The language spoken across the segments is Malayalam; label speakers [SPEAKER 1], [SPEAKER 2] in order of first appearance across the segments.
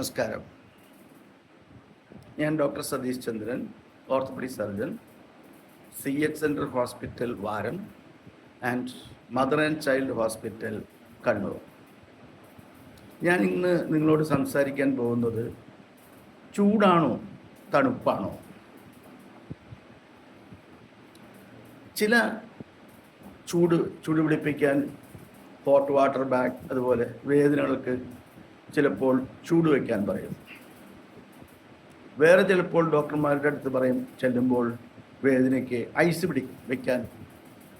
[SPEAKER 1] നമസ്കാരം. ഞാൻ doctor Satheesh Chandran orthopedic surgeon C H central hospital Varam and mother and child hospital Kannur. ഞാൻ ഇന്ന് നിങ്ങളോട് സംസാരിക്കാൻ പോകുന്നത് ചൂടാണോ തണുപ്പാണോ? ചില ചൂട് ചൂട് പിടിപ്പിക്കാൻ ഹോട്ട് വാട്ടർ ബാഗ് അതുപോലെ വേദനകൾക്ക് ചിലപ്പോൾ ചൂട് വയ്ക്കാൻ പറയും. വേറെ ചിലപ്പോൾ ഡോക്ടർമാരുടെ അടുത്ത് പറയും ചെല്ലുമ്പോൾ വേദനയ്ക്ക് ഐസ് പിടി വയ്ക്കാൻ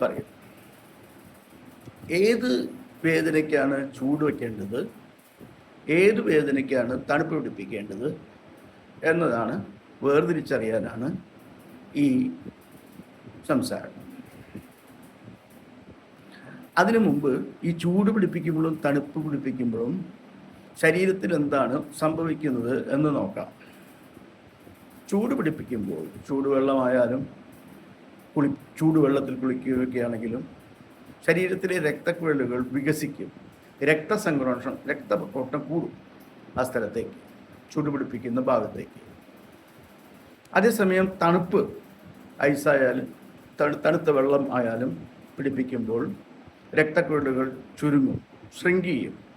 [SPEAKER 1] പറയും. ഏത് വേദനയ്ക്കാണ് ചൂട് വയ്ക്കേണ്ടത്? ഏത് വേദനയ്ക്കാണ് തണുപ്പ് പിടിപ്പിക്കേണ്ടത്? എന്നതാണ് വേർതിരിച്ചറിയാനാണ് ഈ സംസാരം. അതിനു മുമ്പ് ഈ ചൂട് പിടിപ്പിക്കുമ്പോഴും തണുപ്പ് പിടിപ്പിക്കുമ്പോഴും ശരീരത്തിൽ എന്താണ് സംഭവിക്കുന്നത് എന്ന് നോക്കാം. ചൂട് പിടിപ്പിക്കുമ്പോൾ ചൂടുവെള്ളമായാലും കുളി ചൂടുവെള്ളത്തിൽ കുളിക്കുകയൊക്കെയാണെങ്കിലും ശരീരത്തിലെ രക്തക്കുഴലുകൾ വികസിക്കും. രക്തസംക്രമണം രക്തഓട്ടം കൂടും ആ സ്ഥലത്തേക്ക് ചൂടുപിടിപ്പിക്കുന്ന ഭാഗത്തേക്ക്. അതേസമയം തണുപ്പ് ഐസായാലും തണു തണുത്ത വെള്ളം ആയാലും പിടിപ്പിക്കുമ്പോൾ രക്തക്കുഴലുകൾ ചുരുങ്ങും ചെയ്യും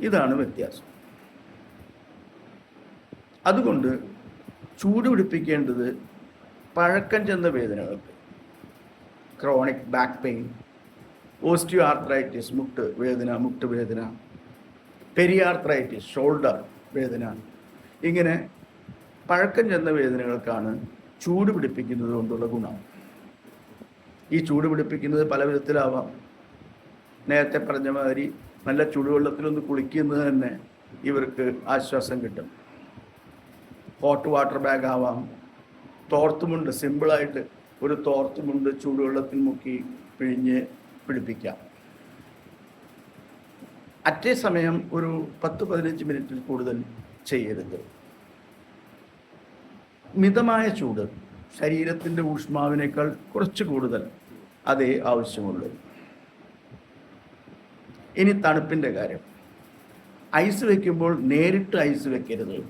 [SPEAKER 1] ഇതാണ് വ്യത്യാസം. അതുകൊണ്ട് ചൂട് പിടിപ്പിക്കേണ്ടത് പഴക്കം ചെന്ന വേദനകൾക്ക്. Chronic back pain osteoarthritis മുട്ട് വേദന മുട്ട് വേദന പെരിയാർത്രൈറ്റിസ് ഷോൾഡർ വേദന ഇങ്ങനെ പഴക്കം ചെന്ന വേദനകൾക്കാണ് ചൂട് പിടിപ്പിക്കുന്നത് കൊണ്ടുള്ള ഗുണം. ഈ ചൂട് പിടിപ്പിക്കുന്നത് പല വിധത്തിലാവാം നേരത്തെ പറഞ്ഞ മാതിരി നല്ല ചുടുവെള്ളത്തിലൊന്ന് കുളിക്കുന്നത് തന്നെ ഇവർക്ക് ആശ്വാസം കിട്ടും. ഹോട്ട് വാട്ടർ ബാഗ് ആവാം. തോർത്തുമുണ്ട്. സിമ്പിളായിട്ട് ഒരു തോർത്തുമുണ്ട് ചൂടുവെള്ളത്തിൽ മുക്കി പിഴിഞ്ഞ് പിടിപ്പിക്കാം. അറ്റേ സമയം ഒരു പത്ത് പതിനഞ്ച് മിനിറ്റിൽ കൂടുതൽ ചെയ്യരുത്. മിതമായ ചൂട് ശരീരത്തിന്റെ ഊഷ്മാവിനേക്കാൾ കുറച്ച് കൂടുതൽ അതേ ആവശ്യമുള്ളൂ. ഇനി തണുപ്പിന്റെ കാര്യം. ഐസ് വയ്ക്കുമ്പോൾ നേരിട്ട് ഐസ് വെക്കരുത്.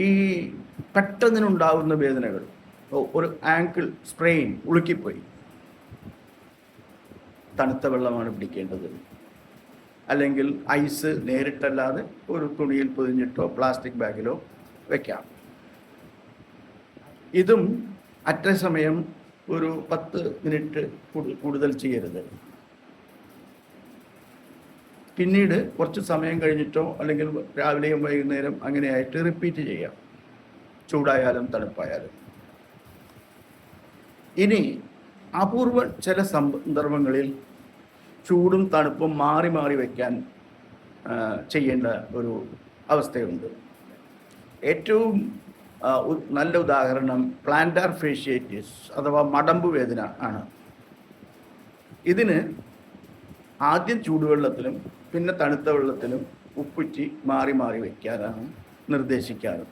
[SPEAKER 1] ഈ പെട്ടെന്നിനുണ്ടാകുന്ന വേദനകൾ ഒരു ആങ്കിൾ സ്പ്രെയിൻ ഉളുക്കിപ്പോയി. തണുത്ത വെള്ളമാണ് പിടിക്കേണ്ടത്. അല്ലെങ്കിൽ ഐസ് നേരിട്ടല്ലാതെ ഒരു തുണിയിൽ പൊതിഞ്ഞിട്ടോ പ്ലാസ്റ്റിക് ബാഗിലോ വെക്കാം. ഇതും അറ്റ സമയം ഒരു പത്ത് മിനിറ്റ് കൂടുതൽ ചെയ്യരുത്. പിന്നീട് കുറച്ച് സമയം കഴിഞ്ഞിട്ടോ അല്ലെങ്കിൽ രാവിലെയും വൈകുന്നേരം അങ്ങനെയായിട്ട് റിപ്പീറ്റ് ചെയ്യാം. ചൂടായാലും തണുപ്പായാലും. ഇനി അപൂർവ ചില സന്ദർഭങ്ങളിൽ ചൂടും തണുപ്പും മാറി മാറി വയ്ക്കാൻ ചെയ്യേണ്ട ഒരു അവസ്ഥയുണ്ട്. ഏറ്റവും നല്ല ഉദാഹരണം പ്ലാന്റാർ ഫേഷ്യേറ്റിസ് അഥവാ മടമ്പ് വേദന ആണ്. ഇതിന് ആദ്യം ചൂടുവെള്ളത്തിലും പിന്നെ തണുത്ത വെള്ളത്തിലും ഉപ്പുറ്റി മാറി മാറി വയ്ക്കാനാണ് നിർദ്ദേശിക്കാറ്.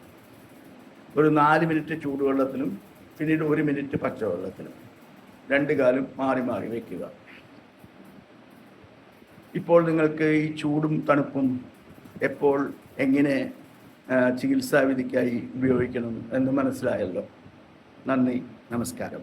[SPEAKER 1] ഒരു നാല് മിനിറ്റ് ചൂടുവെള്ളത്തിലും പിന്നീട് ഒരു മിനിറ്റ് പച്ചവെള്ളത്തിലും. രണ്ട് കാലം മാറി മാറി വയ്ക്കുക ഇപ്പോൾ നിങ്ങൾക്ക് ഈ ചൂടും തണുപ്പും എപ്പോൾ എങ്ങനെ ചികിത്സാവിധിക്കായി ഉപയോഗിക്കണം എന്ന് മനസ്സിലായല്ലോ. നന്ദി നമസ്കാരം.